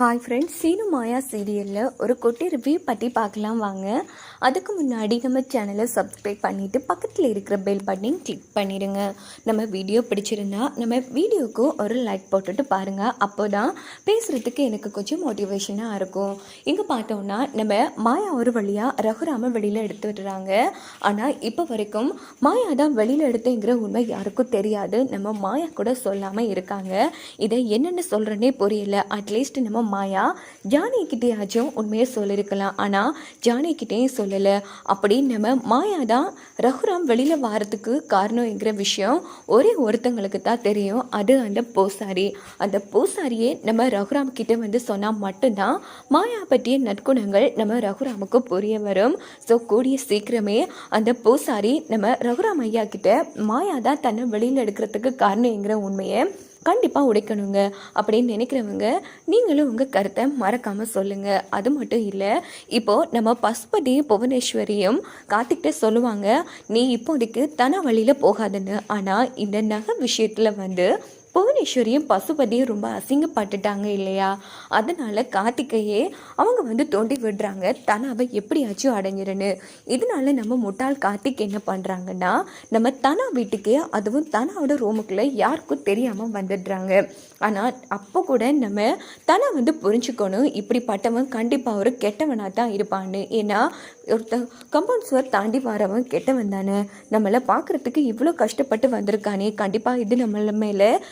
Hi friends Seenu மாயா சீரியலில் ஒரு குட்டி ரிவ்யூ பற்றி பார்க்கலாம் வாங்க. அதுக்கு முன்னாடி நம்ம சேனலை சப்ஸ்கிரைப் பண்ணிவிட்டு பக்கத்தில் இருக்கிற பெல் பட்டன் கிளிக் பண்ணிடுங்க. நம்ம வீடியோ பிடிச்சிருந்தா நம்ம வீடியோக்கு ஒரு லைக் போட்டுட்டு பாருங்கள் அப்போ தான் பேசுகிறதுக்கு எனக்கு கொஞ்சம் மோட்டிவேஷனாக இருக்கும். இங்கே பார்த்தோம்னா நம்ம மாயா ஒரு வழியாக ரகுராம வெளியில் எடுத்து விடுறாங்க. ஆனால் இப்போ வரைக்கும் மாயா தான் வெளியில் எடுத்துங்கிற உண்மை யாருக்கும் தெரியாது. நம்ம மாயா கூட சொல்லாமல் இருக்காங்க. இதை என்னென்னு சொல்கிறேன்னே புரியல. அட்லீஸ்ட் நம்ம மாயா ஜானிக்கிட்டேயாச்சும் உண்மையை சொல்லியிருக்கலாம் ஆனால் ஜானிக்கிட்டேயும் சொல்லலை. அப்படி நம்ம மாயா தான் ரகுராம் வெளியில் வாரத்துக்கு காரணம்ங்கிற விஷயம் ஒரே ஒருத்தங்களுக்கு தான் தெரியும். அது அந்த பூசாரி. அந்த பூசாரியே நம்ம ரகுராம் கிட்டே வந்து சொன்னால் மட்டும்தான் மாயா பற்றிய நற்குணங்கள் நம்ம ரகுராமுக்கு புரிய வரும். ஸோ கூடிய சீக்கிரமே அந்த பூசாரி நம்ம ரகுராம் ஐயா கிட்ட மாயா தான் தன்னை வெளியில் எடுக்கிறதுக்கு காரணங்கிற உண்மையை கண்டிப்பாக உடைக்கணுங்க. அப்படின்னு நினைக்கிறவங்க நீங்களும் உங்கள் கருத்தை மறக்காமல் சொல்லுங்கள் அது மட்டும் இல்லை இப்போது நம்ம பசுபதி புவனேஸ்வரியும் கார்த்திக்கிட்ட சொல்லுவாங்க நீ இப்போதைக்கு தன வழியில் போகாதுன்னு. ஆனால் இந்த நகை விஷயத்தில் வந்து புவனேஸ்வரியும் பசுபதியும் ரொம்ப அசிங்கப்பட்டுட்டாங்க இல்லையா? அதனால கார்த்திகையே அவங்க வந்து தோண்டி விடுறாங்க. தனாவை எப்படியாச்சும் அடைஞ்சிருன்னு இதனால நம்ம முட்டாள் கார்த்திக் என்ன பண்ணுறாங்கன்னா நம்ம தனா வீட்டுக்கு அதுவும் தனாவோட ரூமுக்குள்ளே யாருக்கும் தெரியாமல் வந்துடுறாங்க. ஆனால் அப்போ கூட நம்ம தனா வந்து புரிஞ்சுக்கணும். இப்படிப்பட்டவன் கண்டிப்பாக ஒரு கெட்டவனாக தான் இருப்பான்னு. ஏன்னா ஒருத்தன் கம்பவுண்ட் சுவர் தாண்டி வரவன் கெட்டவன் தானே. நம்மளை பார்க்குறதுக்கு இவ்வளோ கஷ்டப்பட்டு வந்திருக்கானே. கண்டிப்பாக இது நம்மள மேலே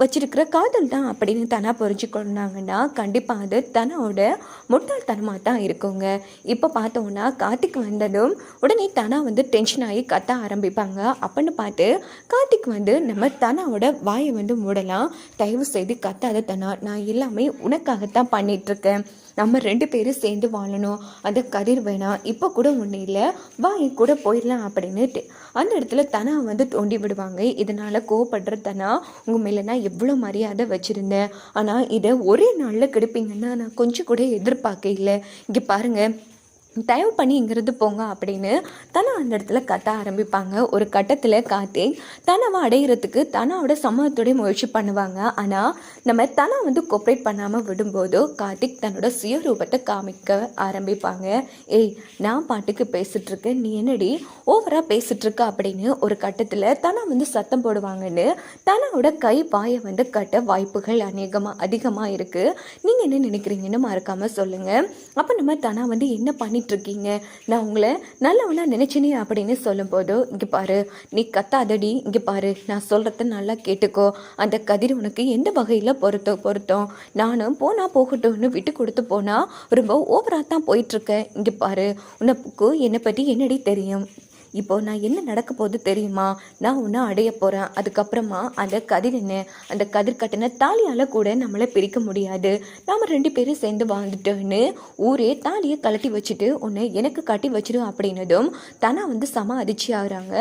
வச்சிருக்கிற காதல் தான் அப்படின்னு தனா புரிஞ்சுக்கொண்டாங்கன்னா கண்டிப்பாக அது தனோட முட்டாள்தனமாக தான் இருக்குங்க. இப்போ பார்த்தோன்னா கார்த்திக் வந்ததும் உடனே தனா வந்து டென்ஷன் ஆகி கத்த ஆரம்பிப்பாங்க. அப்படின்னு பார்த்து கார்த்திக் வந்து நம்ம தனாவோட வாயை வந்து மூடலாம். தயவு செய்து கத்தாத தனா நான் எல்லாமே உனக்காகத்தான் பண்ணிகிட்ருக்கேன் நம்ம ரெண்டு பேரும் சேர்ந்து வாழணும். அந்த கதிர் வேணாம் இப்போ கூட ஒன்றும் இல்லை வா என் கூட போயிடலாம் அப்படின்னு அந்த இடத்துல தனா வந்து தோண்டி விடுவாங்க. இதனால் கோவப்படுற தனா உங்கள் மேலே நான் எவ்வளோ மரியாதை வச்சுருந்தேன். ஆனால் இதை ஒரே நாளில் கெடுப்பீங்கன்னா நான் கொஞ்சம் கூட எதிர்பார்க்க இல்லை இங்கே பாருங்கள் தயவு பண்ணி இங்கிருந்து போங்க அப்படின்னு தனை அந்த இடத்துல கத்த ஆரம்பிப்பாங்க. ஒரு கட்டத்தில் காத்தே தனவை அடையிறதுக்கு தனாவோட சம்மதத்தோடைய முயற்சி பண்ணுவாங்க. ஆனால் நம்ம தனா வந்து கோப்ரேட் பண்ணாமல் விடும்போது கார்த்திக் தன்னோட சுயரூபத்தை காமிக்க ஆரம்பிப்பாங்க. ஏய் நான் பாட்டுக்கு பேசிகிட்ருக்கேன் நீ என்னடி ஓவராக பேசிகிட்ருக்க அப்படின்னு ஒரு கட்டத்தில் தனா வந்து சத்தம் போடுவாங்கன்னு தனாவோட கை பாயை வந்து கட்ட வாய்ப்புகள் அநேகமாக அதிகமாக இருக்குது நீங்கள் என்ன நினைக்கிறீங்கன்னு மறக்காமல் சொல்லுங்கள் அப்போ நம்ம தனா வந்து என்ன பண்ணி பண்ணிகிட்ருக்கீங்க இருக்கீங்க நான் உங்களை நல்லவனாக நினச்சினே அப்படின்னு சொல்லும்போது இங்கே பாரு நீ கத்தாதடி இங்கே பாரு நான் சொல்கிறத நல்லா கேட்டுக்கோ. அந்த கதிர் உனக்கு எந்த வகையில் பொருத்தோ பொருத்தம்? நானும் போனால் போகட்டும்னு விட்டு கொடுத்து போனால் ரொம்ப ஓவராக தான் போயிட்டுருக்கேன். இங்கே பாரு உனக்கு என்னை பற்றி என்னடி தெரியும்? இப்போ நான் என்ன நடக்க போது தெரியுமா? நான் ஒன்று அடைய போகிறேன் அதுக்கப்புறமா அந்த கதிர் என்ன? அந்த கதிர் கட்டின தாலியால் கூட நம்மளை பிரிக்க முடியாது. நாம் ரெண்டு பேரும் சேர்ந்து வாழ்ந்துட்டோன்னு ஊரே தாலியை கழட்டி வச்சுட்டு ஒன்று எனக்கு கட்டி வச்சிடும் அப்படின்னதும் தனா வந்து சம அதிர்ச்சி ஆகுறாங்க.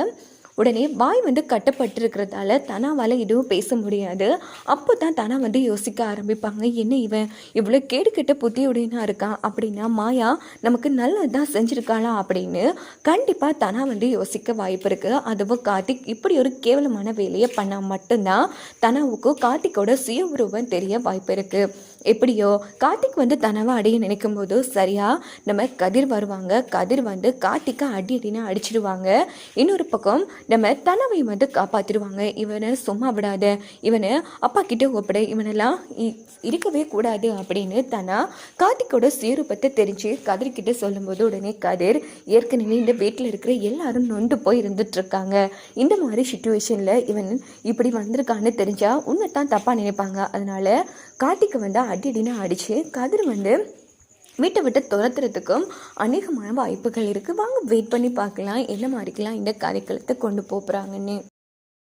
உடனே வாய் வந்து கட்டப்பட்டிருக்கிறதால தனாவால் எதுவும் பேச முடியாது. அப்போ தான் தனா வந்து யோசிக்க ஆரம்பிப்பாங்க. என்ன இவன்? இவ்வளோ கேடு கெட்ட புத்தியுடையனா இருக்கான் அப்படின்னா மாயா நமக்கு நல்லதுதான் செஞ்சுருக்காளா? அப்படின்னு கண்டிப்பாக தனா வந்து யோசிக்க வாய்ப்பு இருக்குது அதுவும் கார்த்திக் இப்படி ஒரு கேவலமான வேலையை பண்ணால் மட்டும்தான் தனாவுக்கு கார்த்திக்கோட சுய உருவம் தெரிய வாய்ப்பு இருக்குது எப்படியோ கார்த்திக் வந்து தனவை அடைய நினைக்கும் போது சரியா நம்ம கதிர் வருவாங்க. கதிர் வந்து கார்த்திக்கை அடி அடின்னு அடிச்சிடுவாங்க. இன்னொரு பக்கம் நம்ம தனவை வந்து காப்பாற்றிடுவாங்க இவனை சும்மா விடாத. இவனை அப்பா கிட்ட ஒப்பட. இவனெல்லாம் இருக்கவே கூடாது அப்படின்னு தனா கார்த்திக்கோட சீரூபத்தை தெரிஞ்சு கதிர்கிட்ட சொல்லும்போது உடனே கதிர் ஏற்கனவே இந்த வீட்டில் இருக்கிற எல்லாரும் நொண்டு போய் இருந்துட்டு இருக்காங்க இந்த மாதிரி சுச்சுவேஷனில் இவன் இப்படி வந்திருக்கான்னு தெரிஞ்சா உன்னை தான் தப்பாக நினைப்பாங்க. அதனால கார்த்திக்கை வந்து அடின்னு அடித்து கதிர் வந்து வீட்டை விட்டு துரத்துறதுக்கும் அநேகமான வாய்ப்புகள் இருக்குது வாங்க வெயிட் பண்ணி பார்க்கலாம். என்ன மாதிரிக்கெலாம் இந்த கதைக்களத்தை கொண்டு போகிறாங்கன்னு